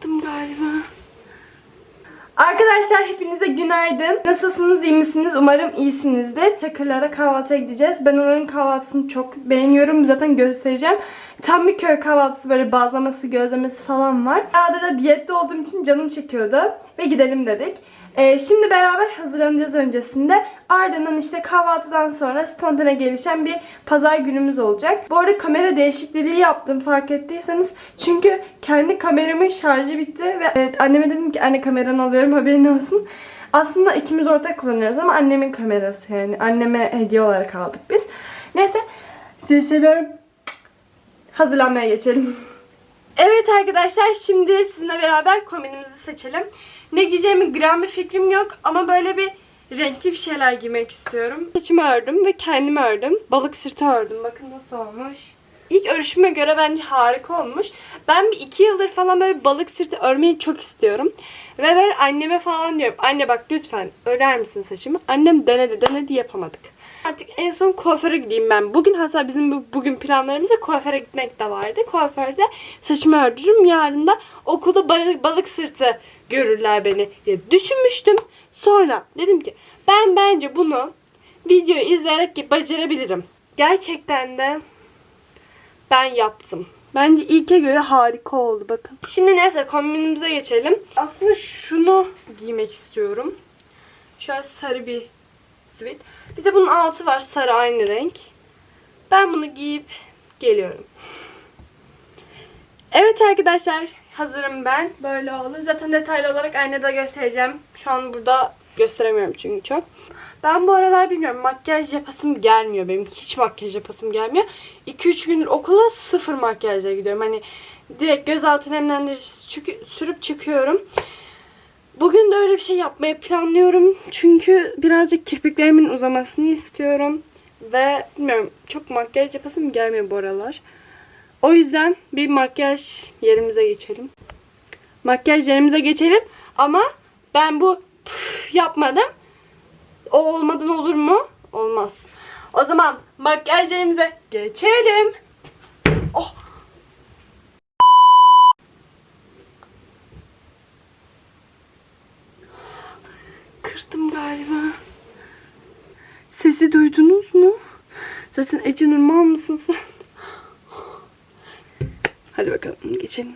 Kırdım galiba. Arkadaşlar hepinize günaydın. Nasılsınız, iyi misiniz? Umarım iyisinizdir. Çakırlara kahvaltıya gideceğiz. Ben onların kahvaltısını çok beğeniyorum. Zaten göstereceğim. Tam bir köy kahvaltısı böyle bazlaması, gözlemesi falan var. Arada da diyette olduğum için canım çekiyordu. Ve gidelim dedik. Ee, şimdi beraber hazırlanacağız öncesinde. Ardından işte kahvaltıdan sonra spontane gelişen bir pazar günümüz olacak. Bu arada kamera değişikliği yaptım fark ettiyseniz. Çünkü kendi kameramın şarjı bitti ve evet, anneme dedim ki anne kameranı alıyorum haberin olsun. Aslında ikimiz ortak kullanıyoruz ama annemin kamerası yani. Anneme hediye olarak aldık biz. Neyse sizi seviyorum. Hazırlanmaya geçelim. Evet arkadaşlar şimdi sizinle beraber kombinimizi seçelim. Ne giyeceğimi gram bir fikrim yok ama böyle bir renkli bir şeyler giymek istiyorum. Saçımı ördüm ve kendimi ördüm. Balık sırtı ördüm. Bakın nasıl olmuş. İlk örüşüme göre bence harika olmuş. Ben bir iki yıldır falan böyle balık sırtı örmeyi çok istiyorum. Ve ben anneme falan diyorum. Anne bak lütfen örer misin saçımı? Annem denedi denedi yapamadık. Artık en son kuaföre gideyim ben. Bugün hatta bizim bu- bugün planlarımızda kuaföre gitmek de vardı. Kuaförde saçımı ördürürüm. Yarın da okulda balık, balık sırtı görürler beni diye düşünmüştüm. Sonra dedim ki ben bence bunu video izleyerek başarabilirim. Gerçekten de ben yaptım. Bence ilke göre harika oldu bakın. Şimdi neyse kombinimize geçelim. Aslında şunu giymek istiyorum. Şöyle sarı bir sweat. Bir de bunun altı var sarı aynı renk. Ben bunu giyip geliyorum. Evet arkadaşlar hazırım ben. Böyle oldu. Zaten detaylı olarak aynada göstereceğim. Şu an burada gösteremiyorum çünkü çok. Ben bu aralar bilmiyorum makyaj yapasım gelmiyor benim. Hiç makyaj yapasım gelmiyor. 2-3 gündür okula sıfır makyajla gidiyorum. Hani direkt gözaltı nemlendirici çünkü sürüp çıkıyorum. Bugün de öyle bir şey yapmayı planlıyorum. Çünkü birazcık kirpiklerimin uzamasını istiyorum. Ve bilmiyorum çok makyaj yapasım gelmiyor bu aralar. O yüzden bir makyaj yerimize geçelim. Makyaj yerimize geçelim. Ama ben bu yapmadım. O olmadan olur mu? Olmaz. O zaman makyaj yerimize geçelim. Oh. Kırdım galiba. Sesi duydunuz mu? Zaten Ece Nurmal mısın sen? Hadi bakalım geçelim.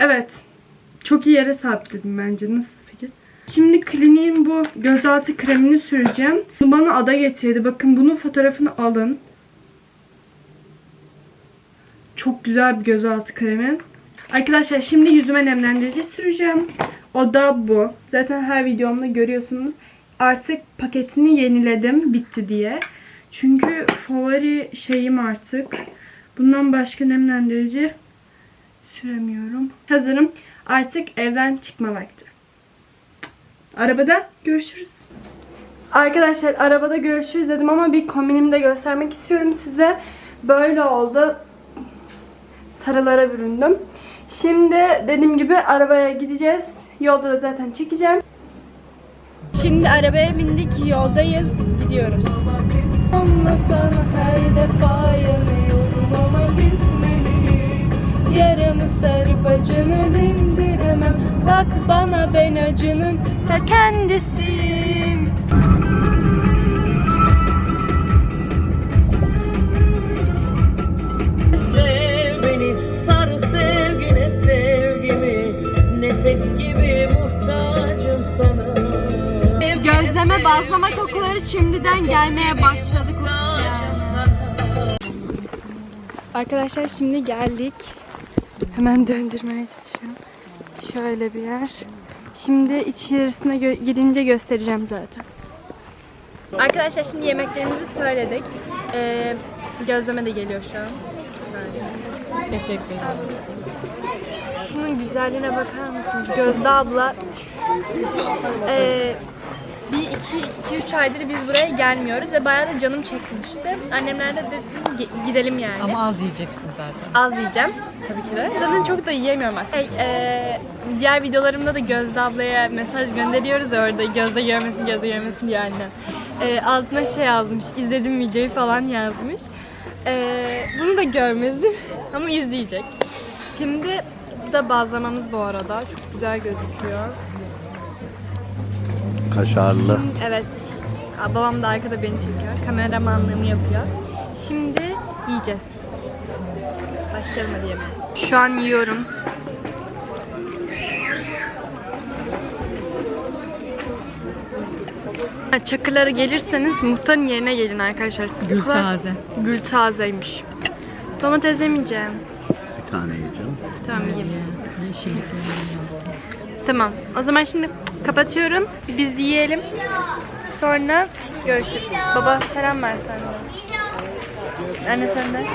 Evet. Çok iyi yere sabitledim bence. Nasıl fikir? Şimdi kliniğin bu gözaltı kremini süreceğim. Bunu bana ada getirdi. Bakın bunun fotoğrafını alın. Çok güzel bir gözaltı kremi. Arkadaşlar şimdi yüzüme nemlendirici süreceğim. O da bu. Zaten her videomda görüyorsunuz. Artık paketini yeniledim bitti diye. Çünkü favori şeyim artık. Bundan başka nemlendirici süremiyorum. Hazırım. Artık evden çıkma vakti. Arabada görüşürüz. Arkadaşlar arabada görüşürüz dedim ama bir kombinimi de göstermek istiyorum size. Böyle oldu. Sarılara büründüm. Şimdi dediğim gibi arabaya gideceğiz. Yolda da zaten çekeceğim. Şimdi arabaya bindik, yoldayız, gidiyoruz. Ama sana her defa yanıyorum ama gitmeliyim. Yaramı sarıp acını dindiremem. Bak bana ben acının ta kendisiyim. Gözleme bazlama kokuları şimdiden gelmeye başladı Arkadaşlar şimdi geldik. Hemen döndürmeye çalışıyorum. Şöyle bir yer. Şimdi içerisine gö- gidince göstereceğim zaten. Arkadaşlar şimdi yemeklerimizi söyledik. Ee, gözleme de geliyor şu an. Teşekkür ederim. Şunun güzelliğine bakar mısınız? Gözde abla. Ee, bir iki, iki üç aydır biz buraya gelmiyoruz ve bayağı da canım çekmişti. Annemler de dedi "Ge- gidelim yani. Ama az yiyeceksin zaten. Az yiyeceğim tabii ki de. Zaten çok da yiyemiyorum artık. Şey, e, diğer videolarımda da Gözde ablaya mesaj gönderiyoruz ya orada Gözde görmesin, Gözde görmesin diye annem. E, altına şey yazmış, izledim videoyu falan yazmış. E, bunu da görmesin ama izleyecek. Şimdi Bu da bazlamamız bu arada. Çok güzel gözüküyor. Kaşarlı. Evet. Babam da arkada beni çekiyor. Kameramanlığımı yapıyor. Şimdi yiyeceğiz. Başlayalım hadi yemeğe. Şu an yiyorum. Ha, Çakırlara gelirseniz muhtarın yerine gelin arkadaşlar. Gül taze. Gül tazeymiş. Domates yemeyeceğim. Bir tane yiyeceğim. Tamam yiyeyim. Yeşillikleri. Tamam. O zaman şimdi kapatıyorum. Biz yiyelim. Sonra görüşürüz. Baba selam ver de. Anne sen de.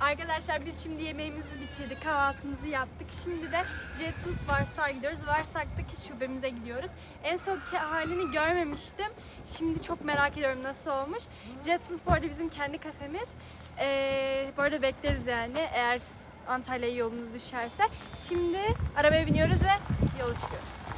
Arkadaşlar biz şimdi yemeğimizi bitirdik, kahvaltımızı yaptık. Şimdi de Jetsons Varsak'a gidiyoruz. Varsak'taki şubemize gidiyoruz. En sonki halini görmemiştim. Şimdi çok merak ediyorum nasıl olmuş. Jetsons bu arada bizim kendi kafemiz. Ee, bu arada bekleriz yani eğer Antalya'ya yolunuz düşerse. Şimdi arabaya biniyoruz ve yola çıkıyoruz.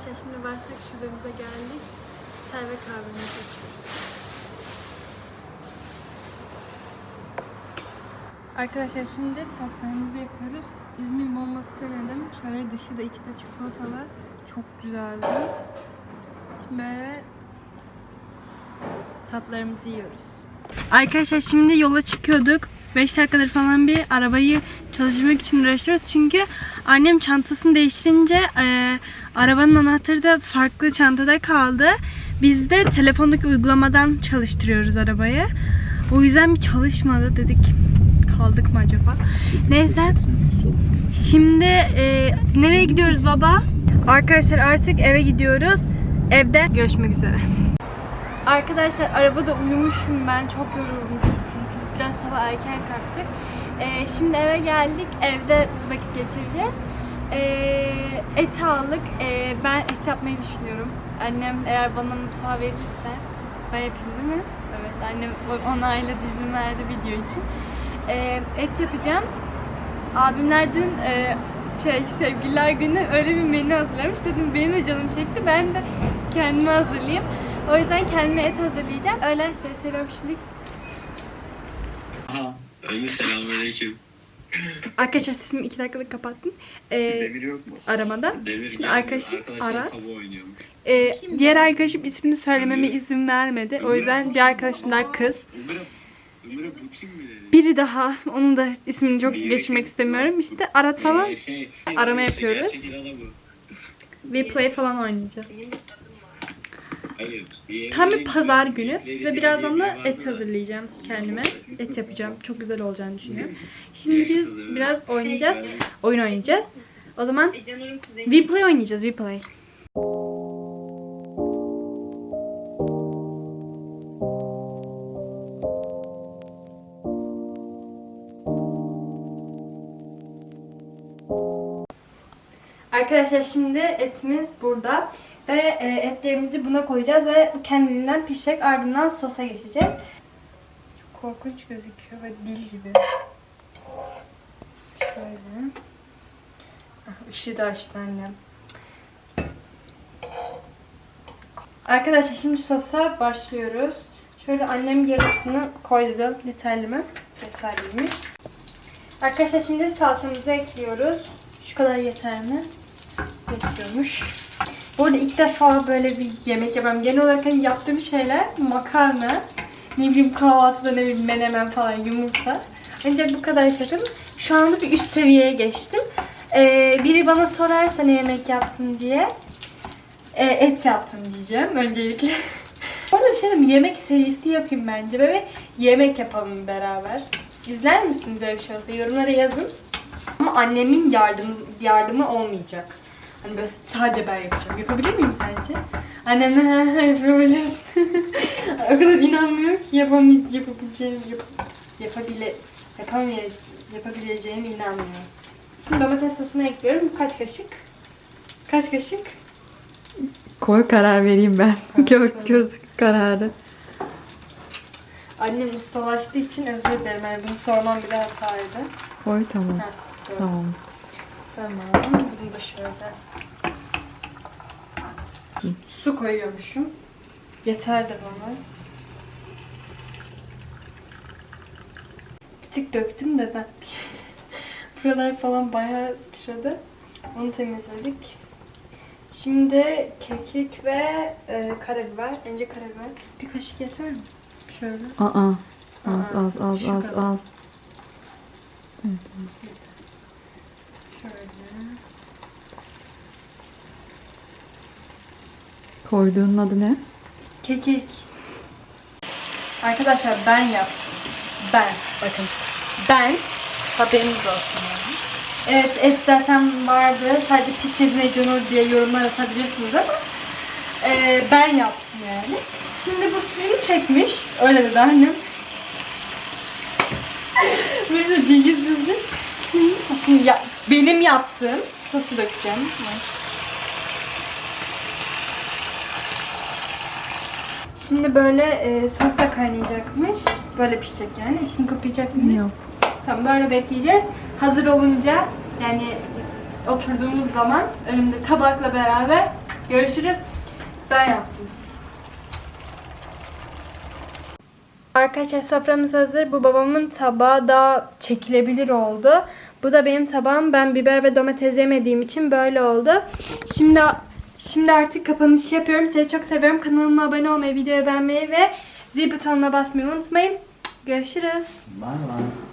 Arkadaşlar şimdi Varsak şubemize geldik. Çay ve kahvemizi içiyoruz. Arkadaşlar şimdi tatlarımızı yapıyoruz. İzmir bombası denedim. Şöyle dışı da içi de çikolatalı. Çok güzeldi. Şimdi böyle tatlarımızı yiyoruz. Arkadaşlar şimdi yola çıkıyorduk. 5 dakikadır falan bir arabayı çalıştırmak için uğraşıyoruz. Çünkü annem çantasını değiştirince e, arabanın anahtarı da farklı çantada kaldı. Biz de telefondaki uygulamadan çalıştırıyoruz arabayı. O yüzden bir çalışmadı dedik. Kaldık mı acaba? Neyse. Şimdi e, nereye gidiyoruz baba? Arkadaşlar artık eve gidiyoruz. Evde görüşmek üzere. Arkadaşlar arabada uyumuşum ben. Çok yorulmuşum biraz sabah erken kalktık. Ee, şimdi eve geldik. Evde vakit geçireceğiz. Ee, et aldık. Ee, ben et yapmayı düşünüyorum. Annem eğer bana mutfağı verirse ben yapayım değil mi? Evet annem onayladı izin verdi video için. Ee, et yapacağım. Abimler dün e, şey sevgililer günü öyle bir menü hazırlamış. Dedim benim de canım çekti. Ben de kendime hazırlayayım. O yüzden kendime et hazırlayacağım. Öyle seviyorum şimdilik. Aha. Ömür selamünaleyküm. Arkadaşlar sesimi iki dakikalık kapattım. Ee, Demir yok mu? aramada. Demir Şimdi geldi. arkadaşım Arat. oynuyormuş. Ee, diğer arkadaşım ismini söylememe izin vermedi. O yüzden bir arkadaşım daha kız. Ömür'e Ömür'e bu kim mi dedi? Biri daha. Onun da ismini çok geçirmek istemiyorum. İşte Arat falan. Ee, şey, arama gerçek yapıyoruz. İrada bu. We play falan oynayacağız. Tam bir pazar günü ve bir- birazdan bir- da et hazırlayacağım kendime. Et yapacağım. Çok güzel olacağını düşünüyorum. Şimdi biz biraz oynayacağız. Oyun oynayacağız. O zaman We play oynayacağız. We play. Arkadaşlar şimdi etimiz burada ve e, etlerimizi buna koyacağız ve kendiliğinden pişecek ardından sosa geçeceğiz. Çok korkunç gözüküyor ve dil gibi. Şöyle. Ah, Işığı da açtı annem. Arkadaşlar şimdi sosa başlıyoruz. Şöyle annem yarısını koydu. Yeterli mi? Yeterliymiş. Arkadaşlar şimdi salçamızı ekliyoruz. Şu kadar yeter mi? Yetiyormuş. Bu arada ilk defa böyle bir yemek yapıyorum. Genel olarak hani yaptığım şeyler makarna, ne bileyim kahvaltıda ne bileyim menemen falan yumurta. Ancak bu kadar yapıyorum. Şu anda bir üst seviyeye geçtim. Ee, biri bana sorarsa ne yemek yaptın diye e, et yaptım diyeceğim öncelikle. Bu arada bir şey diyeyim yemek serisi yapayım bence ve yemek yapalım beraber. İzler misiniz öyle bir şey olsa? Yorumlara yazın. Ama annemin yardım, yardımı olmayacak. Hani böyle sadece ben yapacağım. Yapabilir miyim sence? Annemle he he yapabilirsin. o kadar inanmıyor ki yapam yapabileceğim yap yapabile yapamay yapabileceğime inanmıyor. Şimdi domates sosunu ekliyorum. Kaç kaşık? Kaç kaşık? Koy karar vereyim ben. Gör göz kararı. Annem ustalaştığı için özür dilerim. Yani bunu sormam bile hataydı. Koy tamam. Heh, doğru. Tamam. Tamam. Bunu da şöyle. Su koyuyormuşum. Yeterdir bana. Bir tık döktüm de ben. Buralar falan bayağı sıçradı. Onu temizledik. Şimdi kekik ve e, karabiber. Önce karabiber. Bir kaşık yeter mi? Şöyle. Aa. Az Aa, az az şu az kadar. az. Şöyle. Koyduğunun adı ne? Kekik. Arkadaşlar ben yaptım. Ben. Bakın. Ben. Haberiniz olsun. Evet et zaten vardı. Sadece pişirdi Ecanur diye yorumlar atabilirsiniz ama e, ben yaptım yani. Şimdi bu suyunu çekmiş. Öyle dedi annem. Böyle bilgisizlik. Şimdi sosunu ya benim yaptığım sosu dökeceğim. Şimdi böyle e, sosla kaynayacakmış. Böyle pişecek yani. Üstünü kapayacak mıyız? Yok. Tamam böyle bekleyeceğiz. Hazır olunca yani oturduğumuz zaman önümde tabakla beraber görüşürüz. Ben yaptım. Arkadaşlar soframız hazır. Bu babamın tabağı daha çekilebilir oldu. Bu da benim tabağım. Ben biber ve domates yemediğim için böyle oldu. Şimdi şimdi artık kapanış yapıyorum. Sizi çok seviyorum. Kanalıma abone olmayı, videoyu beğenmeyi ve zil butonuna basmayı unutmayın. Görüşürüz. Bye bye.